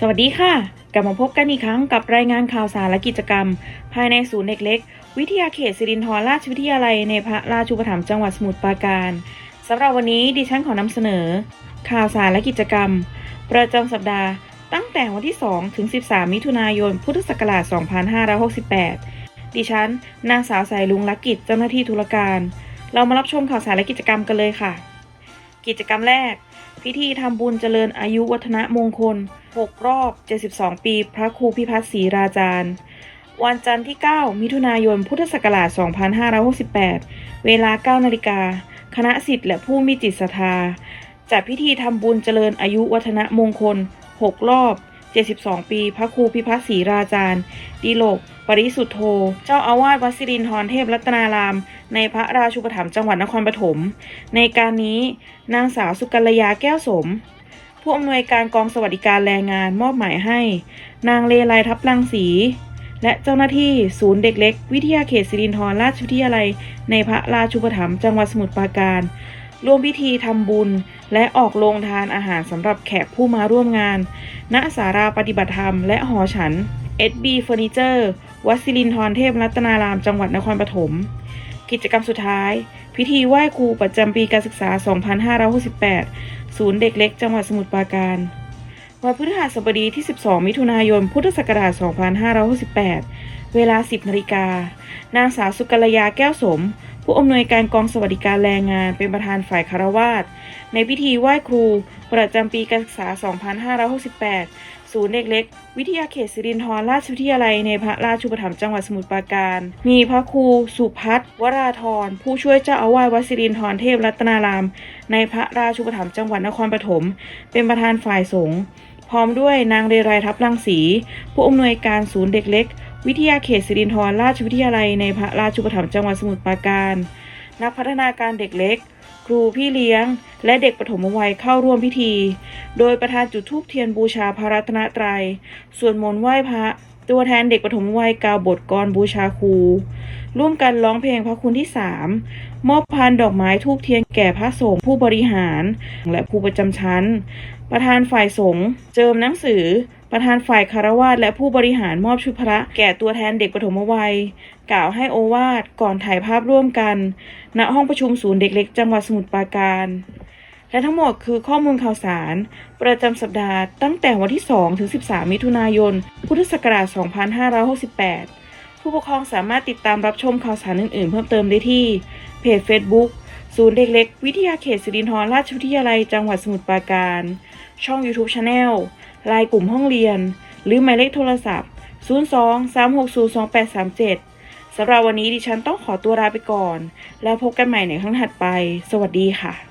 สวัสดีค่ะ กลับมาพบกันอีกครั้งกับรายงานข่าวสารและกิจกรรม ภายในศูนย์เด็กเล็ก วิทยาเขตสิรินธรราชวิทยาลัยในพระราชูปถัมภ์จังหวัดสมุทรปราการสำหรับวันนี้ดิฉันขอนำเสนอ ข่าวสารและกิจกรรม ประจำสัปดาห์ตั้งแต่วันที่ 2 ถึง 13 มิถุนายน พุทธศักราช 2568 ดิฉัน นางสาวสายลุงลักกิจเจ้าหน้าที่ธุรการ เรามารับชมข่าวสารและกิจกรรมกันเลยค่ะ กิจกรรมแรก พิธีทำบุญเจริญอายุวัฒนมงคล 6 รอบ 72 ปี พระครูพิพัฒน์ศรีราจารย์ วันจันทร์ที่ 9 มิถุนายน พุทธศักราช 2568 เวลา 9 นาฬิกา คณะสิทธิ์และผู้มีจิตศรัทธาจัดพิธีทำบุญเจริญอายุวัฒนมงคล 6 รอบ 72 ปี พระครูพิพัฒน์ศรีราจารย์ดีโลก ปริสุทธโธ เจ้าอาวาสวัดสิรินทรเทพรัตนาราม ในพระราชูปถัมภ์จังหวัดนครปฐม ในการนี้นางสาวสุกัลยาแก้วสม ผู้อำนวยการกองสวัสดิการแรงงานมอบหมายให้ นางเลไลทับลังสี และเจ้าหน้าที่ศูนย์เด็กเล็ก วิทยาเขตสิรินธรราชวิทยาลัย ในพระราชูปถัมภ์จังหวัดสมุทรปราการ ร่วมพิธีทำบุญ และออกโรงทานอาหารสำหรับแขกผู้มาร่วมงาน ณสาราปฏิบัติธรรมและหอฉัน SB Furniture วัดสิรินธรเทพรัตนาราม จังหวัดนครปฐม กิจกรรมสุดท้าย พิธีไหว้ครูประจำปีการศึกษา 2568 ศูนย์เด็กเล็ก จังหวัดสมุทรปราการ วันพฤหัสบดีที่ 12 มิถุนายน พุทธศักราช 2568 เวลา 10นาฬิกา นางสาวสุกัลยาแก้วสม ผู้อำนวยการกองสวัสดิการแรงงานเป็นประธานฝ่ายคารวาสในพิธีไหว้ครู ประจำปีการศึกษา 2568 ศูนย์เด็กเล็ก วิทยาเขตสิรินธรราชวิทยาลัยในพระราชูปถัมภ์จังหวัดสมุทรปราการ มีพระครูสุพัฒน์วราธรผู้ช่วยเจ้าอาวาสวัดสิรินธรเทพรัตนาราม ในพระราชูปถัมภ์จังหวัดนครปฐมเป็นประธานฝ่ายสงฆ์พร้อมด้วยนางเรไรทับลังสี ผู้อำนวยการศูนย์เด็กเล็ก วิทยาเขตสิรินธรราชวิทยาลัยในพระราชูปถัมภ์จังหวัดสมุทรปราการ นักพัฒนาการเด็กเล็ก ครูพี่เลี้ยง และเด็กปฐมวัยเข้าร่วมพิธี โดยประธานจุดธูปเทียนบูชาพระรัตนตรัยส่วนมนต์ไหว้พระ ตัวแทนเด็กปฐมวัยกล่าวบทกรบูชาครู ร่วมกันร้องเพลงพระคุณที่สามมอบพานดอกไม้ทูบเทียนแก่พระสงฆ์ผู้บริหาร และผู้ประจำชั้น ประธานฝ่ายสงฆ์เจิมหนังสือ ประธานฝ่ายคารวาสและผู้บริหารมอบชุดพระแก่ตัวแทนเด็กปฐมวัย กล่าวให้โอวาทก่อนถ่ายภาพร่วมกัน ณห้องประชุมศูนย์เด็กเล็กจังหวัดสมุทรปราการ และทั้งหมดคือข้อมูลข่าวสาร ประจำสัปดาห์ตั้งแต่วันที่ 2 ถึง 13 มิถุนายน พุทธศักราช 2568 ผู้ปกครองสามารถติดตามรับชมข่าวสารอื่นๆ เพิ่มเติมได้ที่เพจ Facebook ศูนย์เด็กเล็ก วิทยาเขตสิรินธรราชวิทยาลัยจังหวัดสมุทรปราการ ช่อง YouTube Channel ไลน์กลุ่มห้องเรียน หรือหมายเลขโทรศัพท์ 02 360 2837 สำหรับวันนี้ดิฉันต้องขอตัวลาไปก่อน แล้วพบกันใหม่ในครั้งถัดไป สวัสดีค่ะ